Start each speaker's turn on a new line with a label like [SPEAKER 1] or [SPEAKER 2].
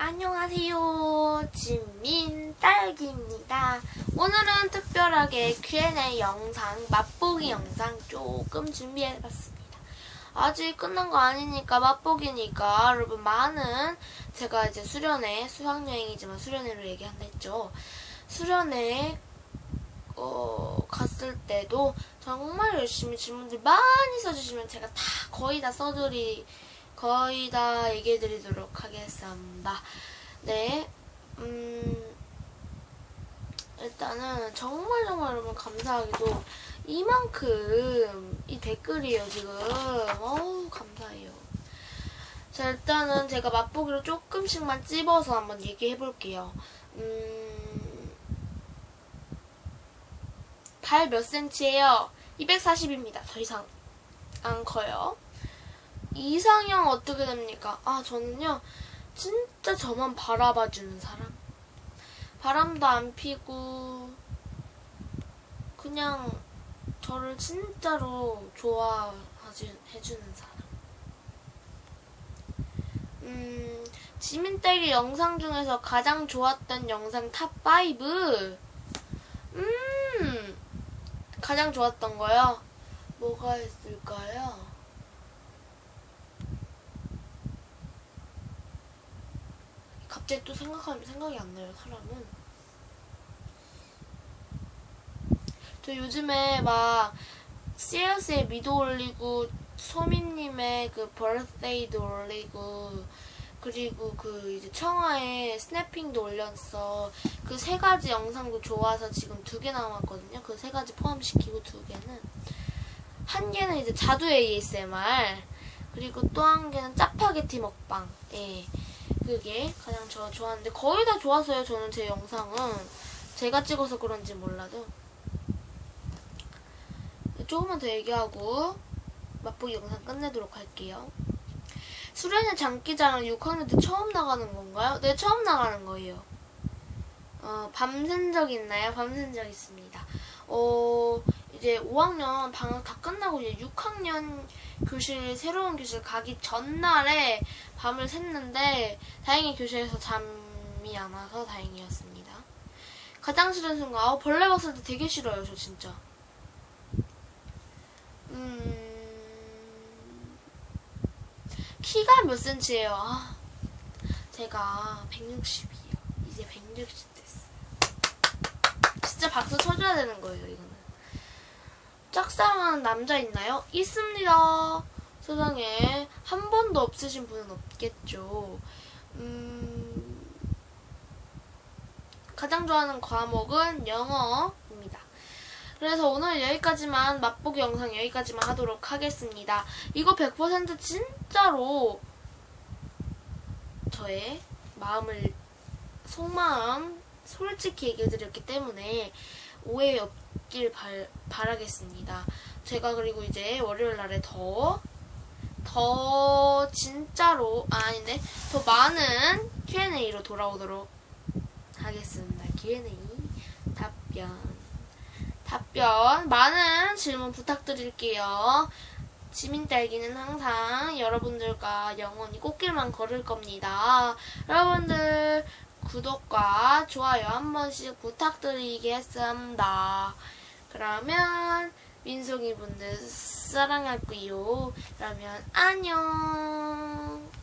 [SPEAKER 1] 안녕하세요. 진민 딸기입니다. 오늘은 특별하게 Q&A 영상, 맛보기 영상 조금 준비해봤습니다. 아직 끝난 거 아니니까 맛보기니까 여러분 많은 제가 이제 수련회, 수학여행이지만 수련회로 얘기한다 했죠. 수련회 어, 갔을 때도 정말 열심히 질문들 많이 써주시면 제가 다 거의 다 써드리 거의 다 얘기해 드리도록 하겠습니다. 네. 음, 일단은 정말 정말 여러분 감사하게도 이만큼 이 댓글이에요, 지금. 어우, 감사해요. 자, 일단은 제가 맛보기로 조금씩만 찝어서 한번 얘기해 볼게요. 음, 발 몇 센치예요? 240입니다. 더 이상 안 커요. 이상형 어떻게 됩니까? 아, 저는요, 진짜 저만 바라봐주는 사람. 바람도 안 피고, 그냥 저를 진짜로 좋아해주는 사람. 음, 지민딸기 영상 중에서 가장 좋았던 영상 탑5? 음, 가장 좋았던 거요? 뭐가 있을까요? 갑자기 또 생각하면 생각이 안 나요, 사람은. 저 요즘에 막 CLC에 미도 올리고 소민님의 그 버스데이도 올리고 그리고 그 이제 청아의 스냅핑도 올렸어. 그 세 가지 영상도 좋아서 지금 두 개 남았거든요. 그 세 가지 포함시키고 두 개는 한 개는 이제 자두 ASMR 그리고 또 한 개는 짜파게티 먹방. 예. 그게 가장 저 좋아하는데 거의 다 좋았어요. 저는 제 영상은 제가 찍어서 그런지 몰라도 조금만 더 얘기하고 맛보기 영상 끝내도록 할게요. 수련회 장기자랑 6학년 때 처음 나가는 건가요? 네, 처음 나가는 거예요. 어, 밤샌 적 있나요? 밤샌 적 있습니다. 어, 이제 5학년 방학 다 끝나고 이제 6학년 교실, 새로운 교실 가기 전날에 밤을 샜는데, 다행히 교실에서 잠이 안 와서 다행이었습니다. 가장 싫은 순간, 아, 벌레 봤을 때 되게 싫어요, 저 진짜. 음, 키가 몇 센치예요? 아, 제가 160이에요. 이제 160 됐어요. 진짜 박수 쳐줘야 되는 거예요, 이거는. 짝사랑하는 남자 있나요? 있습니다. 세상에 한 번도 없으신 분은 없겠죠. 음, 가장 좋아하는 과목은 영어입니다. 그래서 오늘 여기까지만 맛보기 영상 여기까지만 하도록 하겠습니다. 이거 100% 진짜로 저의 마음을 속마음 솔직히 얘기해드렸기 때문에 오해 없길 발, 바라겠습니다. 제가 그리고 이제 월요일 날에 더, 더 진짜로, 아, 아닌데, 더 많은 Q&A로 돌아오도록 하겠습니다. Q&A 답변. 답변, 많은 질문 부탁드릴게요. 지민딸기는 항상 여러분들과 영원히 꽃길만 걸을 겁니다. 여러분들, 구독과 좋아요 한 번씩 부탁드리겠습니다. 그러면 민송이 분들 사랑하고요. 그러면 안녕.